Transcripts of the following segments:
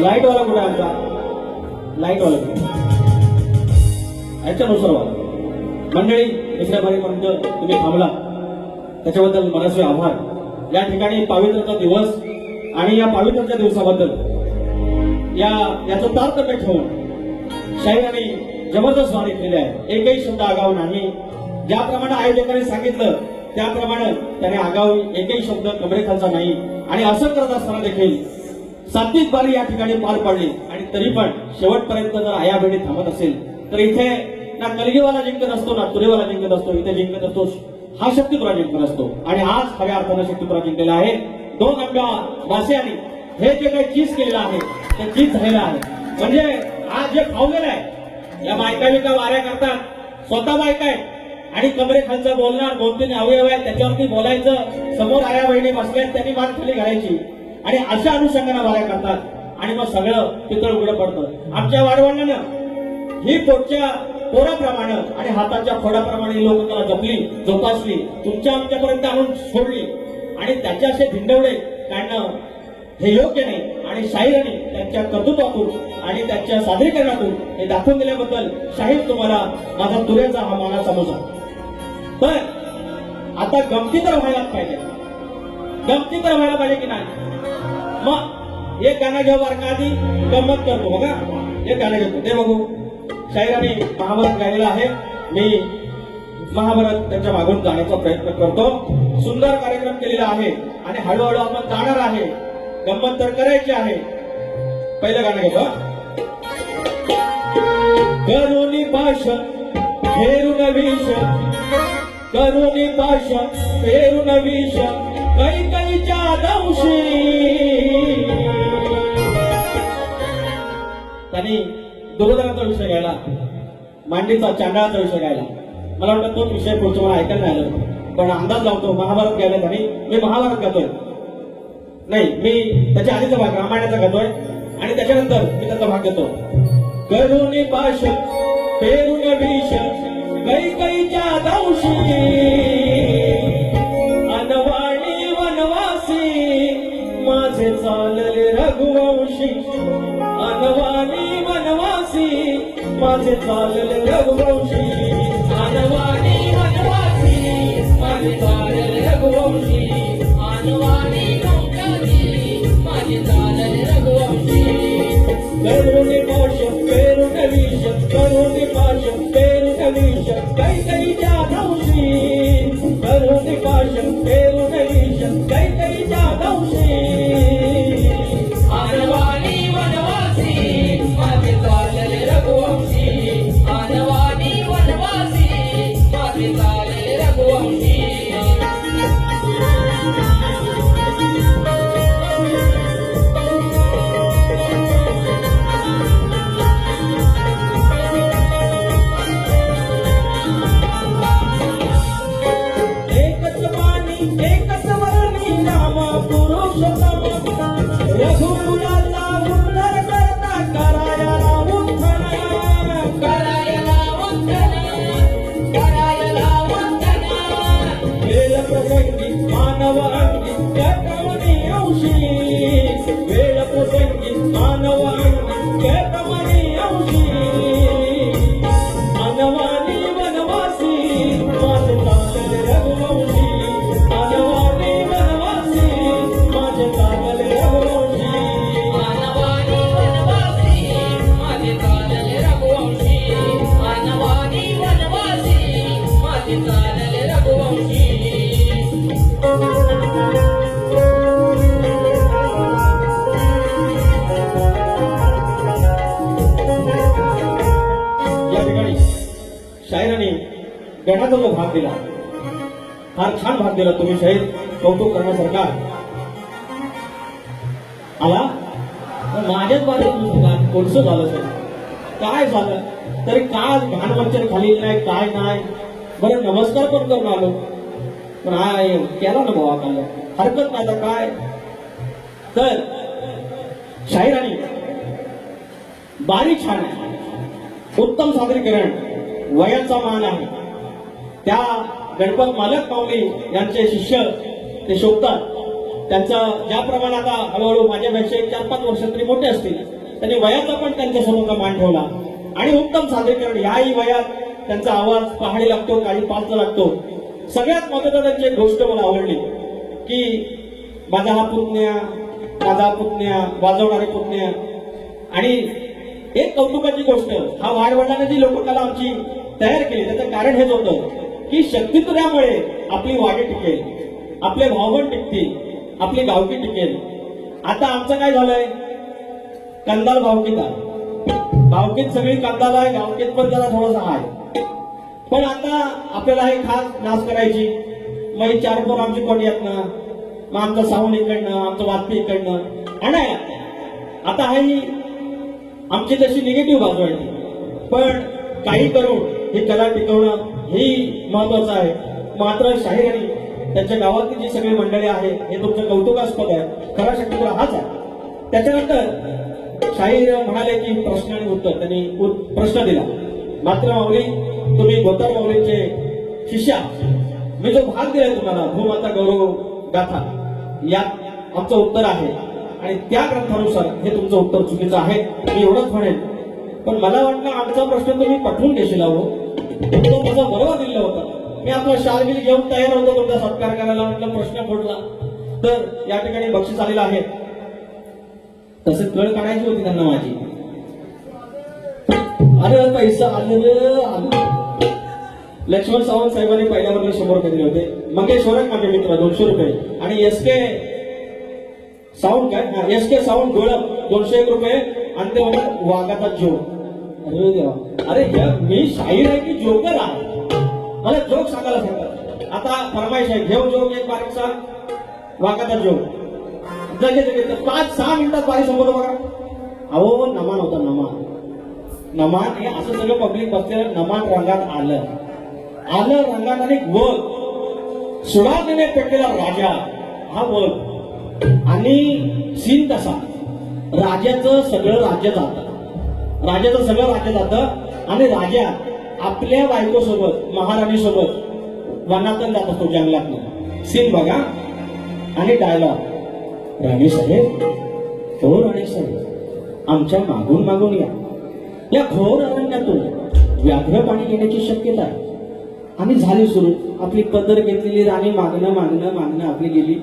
Light वाला कुठे आमचा. लाइट वाला कुठे याच्यानुसार वाला मंडळी दुसऱ्या बारीपर्यंत तुम्ही थांबला. त्याच्याबद्दल मनस्वी आभार. या ठिकाणी पावित्र्याचा दिवस आणि या पावित्र्याच्या दिवसाबद्दल या याचं तारतम्य ठेवून शाहीराने जबरदस्त वाणी केली आहे. एकही शब्द आगाव नाही. ज्याप्रमाणे आयोजकांनी सांगितलं त्याप्रमाणे त्याने आगाव एकही शब्द कमरेखालचा नाही. आणि असं करत असताना देखील सात्विक बारी या ठिकाणी पार पडली. आणि तरी पण शेवटपर्यंत जर आया भेटी थांबत असेल तर इथे ना कलगीवाला जिंकत असतो ना तुरेवाला जिंकत असतो इथे जिंकत असतो हा शक्तीपुरा जिंकत असतो. आणि आज खऱ्या अर्थानं शक्तीपुरा जिंकलेला आहे. दोन आंब्या वासियांनी. हे जे काही चीज केलेलं आहे ते चीज झालेलं आहे. म्हणजे आज जे खावलेलं आहे या बायका बिका वाऱ्या करतात. स्वतः बायका आहे आणि कमरे खालचं बोलणार दोन तीन अवयव आहेत त्याच्यावरती बोलायचं. समोर आया बहिणी बसल्यात त्यांनी मान खाली घालायची. आणि अशा अनुषंगाने वाऱ्या करतात. आणि मग सगळं पितळ उघडं पडतं. आमच्या वाढवण्यानं ही पोटच्या पोराप्रमाणे आणि हाताच्या फोडाप्रमाणे लोक त्याला जपली जोपासली तुमच्या आमच्यापर्यंत आणून सोडली. आणि त्याचे असे भिंडवडे काढणं हे योग्य नाही. आणि शाहिराने त्यांच्या कर्तृत्वातून आणि त्यांच्या सादरीकरणातून हे दाखवून दिल्याबद्दल शाहीर तुम्हाला माझा तुऱ्याचा हा मानाचा मोजा पण आता गमती तर व्हायलाच पाहिजे. गमती तर व्हायला पाहिजे की नाही? मग एक गाणं घेऊ बरं का आधी गंमत करतो बघा. एक गाणं घेतो. ते बघू. शाहिराने महाभारत गायलेलं आहे. मी महाभारत त्यांच्या मागून जाण्याचा प्रयत्न करतो. सुंदर कार्यक्रम केलेला आहे. आणि हळूहळू आपण जाणार आहे. गंमत तर करायची आहे. पहिलं गाणं घेतो हं. भाष घेरून विष करुणी भाषण पेरून विषा कै कैच्या दंशी. त्यांनी दुर्योधनाचा विषय घ्यायला मांडीचा चांडाळाचा विषय घ्यायला. मला वाटतं तोच विषय पुढचं मला ऐकायला नाही आलं पण अंदाज लावतो महाभारत घ्यायला त्यांनी मी महाभारत घेतोय. नाही मी त्याच्या आधीचा भाग रामायणाचा घेतोय. आणि त्याच्यानंतर मी त्याचा भाग घेतो. करुणी पाश पेरून विष कै कैच्या दंशी अनवाणी वनवासी माझे चालले रघुवंशी. अनवाणी वनवासी माझे चालले रघुवंशी. अनवाणी वनवासी माझे चालले रघुवंशी. अनवाणी माझे चालले रघुवंशी. करुणे पाश पेरून विष कै कैच्या दंशी करुणी पाश पेरून गणाचा जो भाग दिला फार छान भाग दिला तुम्ही शहीद कौतुक करण्यासारखा. आला? माझ्याच बाजूला कोणसं झालं सर? काय झालं? तरी काय घाणवंचन खाली नाही काय नाही? बरं नमस्कार पण करून आलो. पण आय केला ना भावा काल हरकत नाही काय? तर शाहिराणी बारीक छान आहे. उत्तम सादरीकरण वयाचा मान आहे. त्या गणपत मालक पावले यांचे शिष्य ते शोधतात. त्यांचं ज्याप्रमाणे आता हळूहळू माझ्यापेक्षा एक चार पाच वर्ष तरी मोठे असतील त्यांनी वयाचा पण त्यांच्या समोरचा मान ठेवला. आणि उत्तम सादरीकरण याही वयात त्यांचा आवाज पहाडी लागतो काही पाच लागतो. सगळ्यात महत्वाचं त्यांची एक गोष्ट मला आवडली की माझा हा पुतण्या माझा पुतण्या वाजवणारे पुतण्या. आणि एक कौतुकाची गोष्ट हा वाढवडिलांनी जी लोककला आमची तयार केली त्याचं कारण हेच होतं. की शक्तित्र्यामुळे आपली वाडी टिकेल आपले भावबन टिकतील आपली गावकी टिकेल. आता आमचं काय झालंय? कंदाल भावकीत आहे. भावकीत सगळी कंदाल आहे गावकीत पण जरा थोडासा आहे. पण आता आपल्याला हे खास नाश करायची. मग ही चार पोर आमची कोण येत ना? मग आमचं साऊंड इकडनं आमचं वाजपी इकडनं. आणि आता ही आमची तशी निगेटिव्ह बाजू आहे पण काही करून ही कला टिकवणं ही महत्वाचं आहे. मात्र शाहिराणी त्यांच्या गावातली जी सगळी मंडळी आहे हे तुमचं कौतुकास्पद आहे. खरा शक्ती हाच आहे. त्याच्यानंतर शाहीर म्हणाले की प्रश्न आणि उत्तर. त्यांनी प्रश्न दिला. मात्र माऊली तुम्ही गोतर माऊलीचे शिष्या मी जो भाग दिलाय तुम्हाला भूमाता गौरव गाथा यात आमचं उत्तर आहे. आणि त्या ग्रंथानुसार हे तुमचं उत्तर चुकीचं आहे. मी एवढंच म्हणेन. पण मला वाटलं आमचा प्रश्न तुम्ही पटवून घेशील हो तो माझा बरोबर दिलेला होता. मी आपला शालगिरी घेऊन तयार होतो तुमचा सत्कार करायला म्हटलं प्रश्न फोडला. तर या ठिकाणी बक्षीस आलेलं आहे. तसे कळ काढायची होती त्यांना माझी. अरे पैसा आलेलं आलं. लक्ष्मण सावंत साहेबांनी पहिल्या वर्गात शंभर रुपये दिले होते. मंगेश ओरक माझे मित्र दोनशे रुपये. आणि एस के साऊंड काय? एस के साऊंड गोळप दोनशे एक रुपये. आणि ते म्हणतात वाघाचा जोक अरे देवा. अरे मी शाहीर आहे की जोकर आहे? मला जोक सांगायला सांगा. आता फरमाईश आहे घेऊ जोक एक बारीकसा. वाकाचा जोक. जगे जगे पाच सहा मिनिटात बारीक संपवतो बघा. अहो नमान होता नमान. नमान हे असं सगळं पब्लिक बसलेलं नमान रंगात आलं. आलं रंगात आणि वग. सुडाने पेटलेला राजा हा वग. आणि सीन कसा राजाचं सगळं राज्य जातं. राजाचं सगळं राज्य जातं. आणि राजा आपल्या बायकोसोबत महाराणीसोबत वनातून जात असतो जंगलातनं. सीन बघा. आणि डायलॉग राणी साहेब हो राणी साहेब आमच्या मागून मागून या. या घोर अरण्यातून व्याघ्र पाणी येण्याची शक्यता आहे. आणि झाली सुरू. आपली पदर घेतलेली राणी मागणं मागणं मागणं आपली गेली.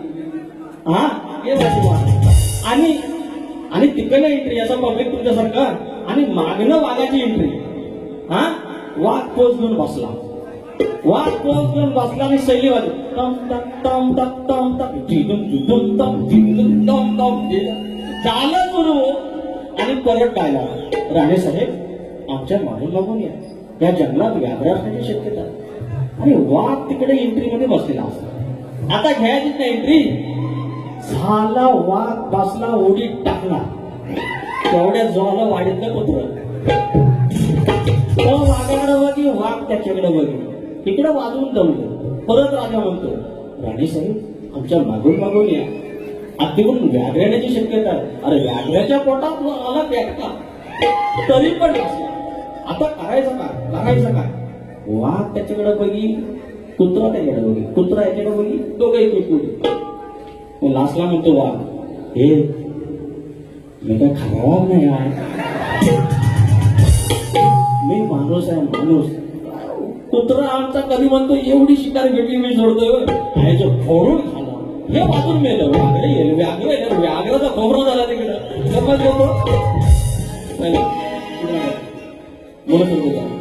हा? आणि आणि तिकडनं एंट्री याचा पब्लिक तुमच्यासारखा. आणि मागणं वाघाची एंट्री हा? वाघ पोच घेऊन बसला. वाघ पोच घेऊन बसला आणि शैली वाजली टम तम टम तम टम टम टिडुम टिडुम टम टिडुम टम टम झालं सुरू. आणि परत गायला राणे साहेब आमच्या मागून मागून या. या जंगलात व्याघ्र असण्याची शक्यता. आणि वाघ तिकडे एंट्री मध्ये बसलेला असतो. आता घ्यायची ना एंट्री झाला वाघ बसला ओढीत टाकला. तेवढ्या जोला वाढीतलं कुत्र तो वाघाकडे बघी वाघ त्याच्याकडे बघी. इकडे वाजवून जमलं परत राजा म्हणतो राणी साहेब आमच्या मागून मागून या. अगदीकडून व्याघ्राण्याची शक्यता अरे व्याघ्राच्या पोटात आला पेटका तरी पण आता करायचं काय करायचं काय वाघ त्याच्याकडे बघी कुत्रा त्याच्याकडे बघी. कुत्रा याच्याकडे बघी दोघे कुठकुडी मग लास्टला म्हणतो वाघ हे मी काय नाही आहे मी माणूस आहे माणूस कुत्रा आमचा कधी म्हणतो एवढी शिकार घेतली मी सोडतोय ह्याचं फोडून खाला हे वाजून मेलं. व्याघ्र येईल. व्याघ्र येईल. व्याघ्राचा खोबरा झाला तिकडं. समज होतो बोलत होतो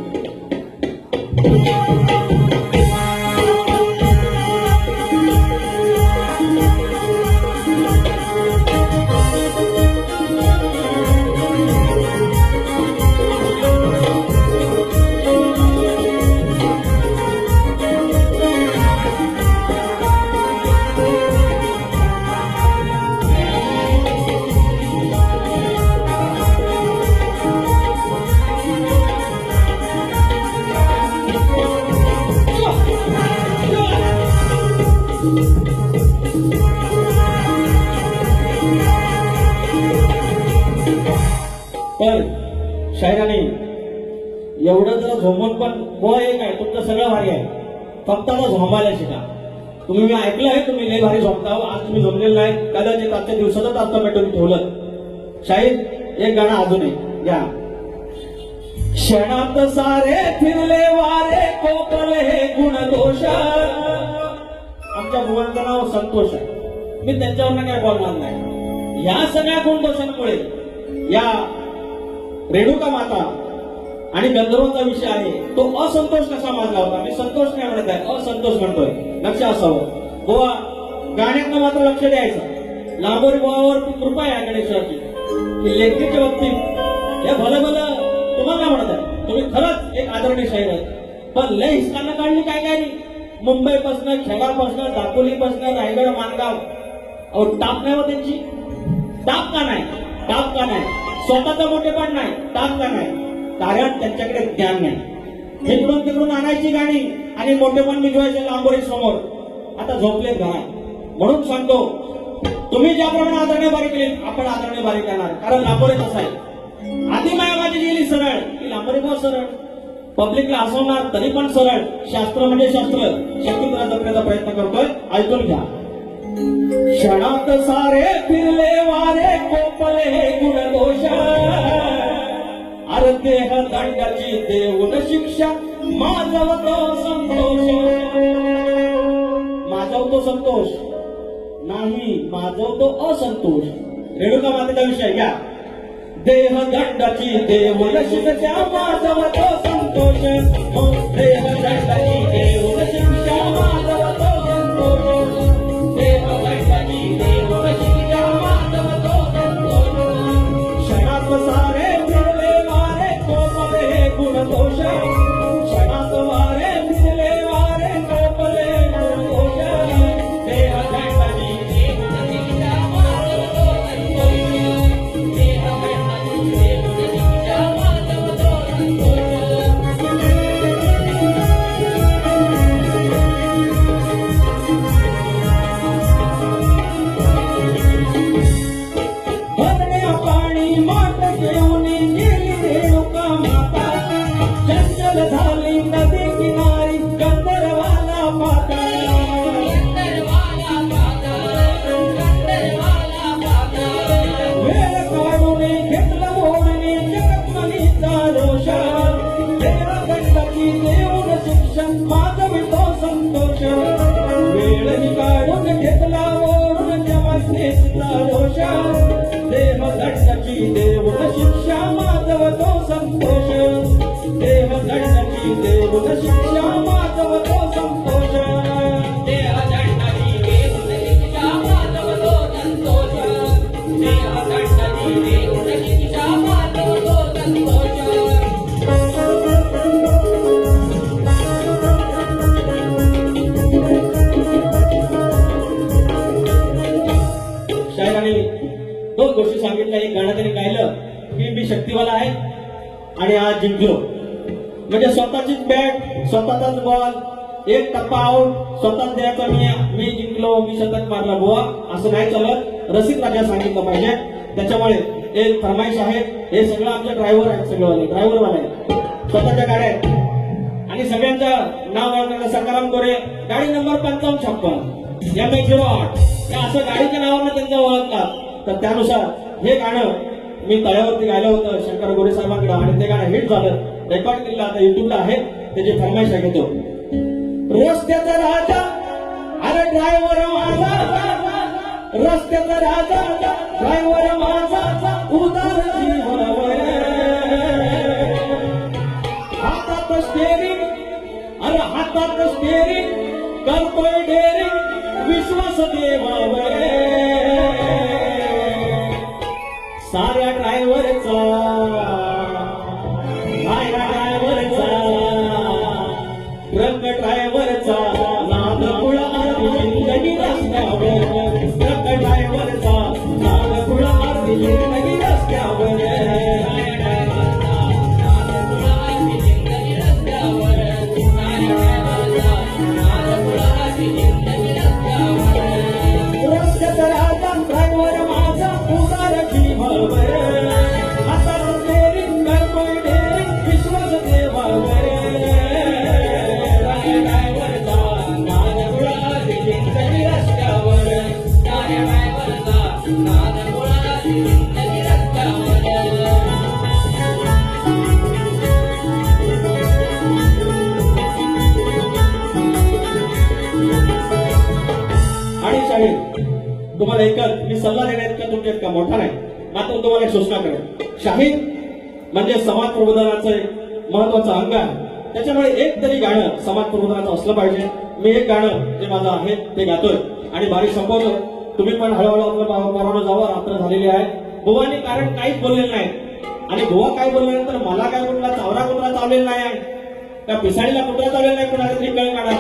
आजच्या दिवसातच आता पेटून ठेवलं. शाहीर एक गाणं अजून आहे घ्या. क्षणात सारे फिरले वारे कोपले हे गुण दोष आमच्या मुलांचं नाव संतोष आहे. मी त्यांच्यावर काय बोलणार नाही. या सगळ्या गुणदोषांमुळे या रेणुका माता आणि गंधर्वांचा विषय आहे तो असंतोष कसा माझा होता? मी संतोष नाही म्हणत आहे असंतोष म्हणतोय. लक्ष असावं. गोवा गाण्यात मात्र लक्ष द्यायचं. लांबोरी भावावर कृपा आहे गणेशाची. की लेखकीच्या बाबतीत हे भलं भलं तुम्हाला म्हणत आहे तुम्ही खरंच एक आदरणीय शाहीर आहात. पण लय हिसकानं काढली काय काय नाही. मुंबईपासनं खेगावपासनं दापोलीपासनं रायगड मानगाव अहो टाप नाही हो त्यांची. टाप का नाही? टाप का नाही? स्वतःचा मोठेपण नाही. टाप का नाही? कारण त्यांच्याकडे ज्ञान नाही. इकडून तिकडून आणायची गाणी आणि मोठेपण मिळवायचे लांबोरी समोर. आता झोपले घरात. म्हणून सांगतो तुम्ही ज्याप्रमाणे आदरणे बारीक येईल आपण आदरणे बारीक येणार कारण लांबोरे कसं आहे. आधी माया माझी गेली सरळ की लांबोरे भाव सरळ. पब्लिकला हसवणार तरी पण सरळ. शास्त्र म्हणजे शास्त्र. शक्तीपुरा जपण्याचा प्रयत्न करतोय ऐकून घ्या. क्षणात सारे फिरले वारे कोपले गुणदोष. अरे देह दंडाची देऊन शिक्षा. माझवतो संतोष. माझवतो संतोष. नाही माजवतो असंतोष. रेणुका मातेचा विषय घ्या. देह दंडाची देव शिक्षा माजवतो संतोष. हो, देह दंडाची देव शिक्षा माजवतो चंचल झाली नदी दोन गोष्टी सांगितल्या. एक गाणं त्यांनी गायलं. की मी शक्तिवाला आहे. आणि आज जिंकलो. म्हणजे स्वतःचीच बॅट स्वतःचाच बॉल एक टप्पा आऊट स्वतःच द्यायचा मी मी जिंकलो मी शतक मारला बुवा असं नाही चालत. रसिक राजा सांगितलं पाहिजे. त्याच्यामुळे एक फरमाईश आहे. हे सगळं आमचे ड्रायव्हर आहेत सगळं ड्रायव्हर वाले आहेत स्वतःच्या गाड्या आहेत. आणि सगळ्यांचं नाव ओळखण्याचं सकाराम गोरे गाडी नंबर पंचावन्न छप्पन. एम एक झिरो आठ असं गाडीच्या नावानं त्यांचा ओळखतात. तर त्यानुसार हे गाणं मी तळ्यावरती गायलं होतं शंकर गोरे साहेबांकडे. आणि ते गाणं हिट झालं. रेकॉर्ड केलं आता युट्यूबला आहे. त्याची फरमाईश आहे घेतो रस्त्याचा राजा अरे ड्रायव्हर माझा. रस्त्याचा राजा ड्रायव्हर माझा. उदार हातात स्टेरिंग अरे हातात स्टेरिंग करतोय डेरिंग विश्वास देवावर. साऱ्या ड्रायव्हरचा सल्ला देण्यात का तुमच्यात का मोठा नाही. मात्र तुम्हाला एक सूचना करेल शाहीर म्हणजे समाज प्रबोधनाचं एक महत्त्वाचा अंग आहे. त्याच्यामुळे एक तरी गाणं समाज प्रबोधनाचं असलं पाहिजे. मी एक गाणं जे माझं आहे ते गातोय. आणि भारी संपवलं तुम्ही पण हळूहळू आपलं जावं रात्र झालेली आहे. गोवाने कारण काहीच बोललेलं नाही. आणि गोवा काय बोलल्यानंतर मला काय बोलला चावरा कुत्रा चावलेला नाही. आहे त्या पिसाळीला कुत्रा चावलेला नाही कुणाला तरी कळ काढा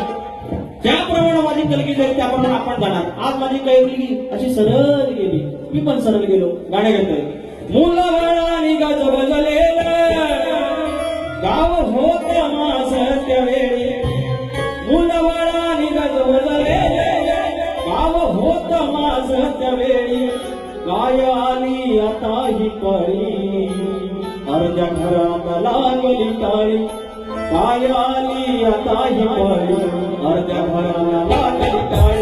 त्याप्रमाणे माझी कलगी जाईल त्याप्रमाणे आपण जाणार. आज माझी कलगी अशी सरळ गेली. मी पण सरळ गेलो. गाणे घेतोय मुलवळानी गजबजलेलं गाव होत मास त्या वेळी मुलवळानी गजबजलेलं गाव होत मास त्यावेळी. काय आली आता ही कळी अर्ध्या घरात लागली काळी काय आली आता ही कळी अर्ध्या घराला लागली काळी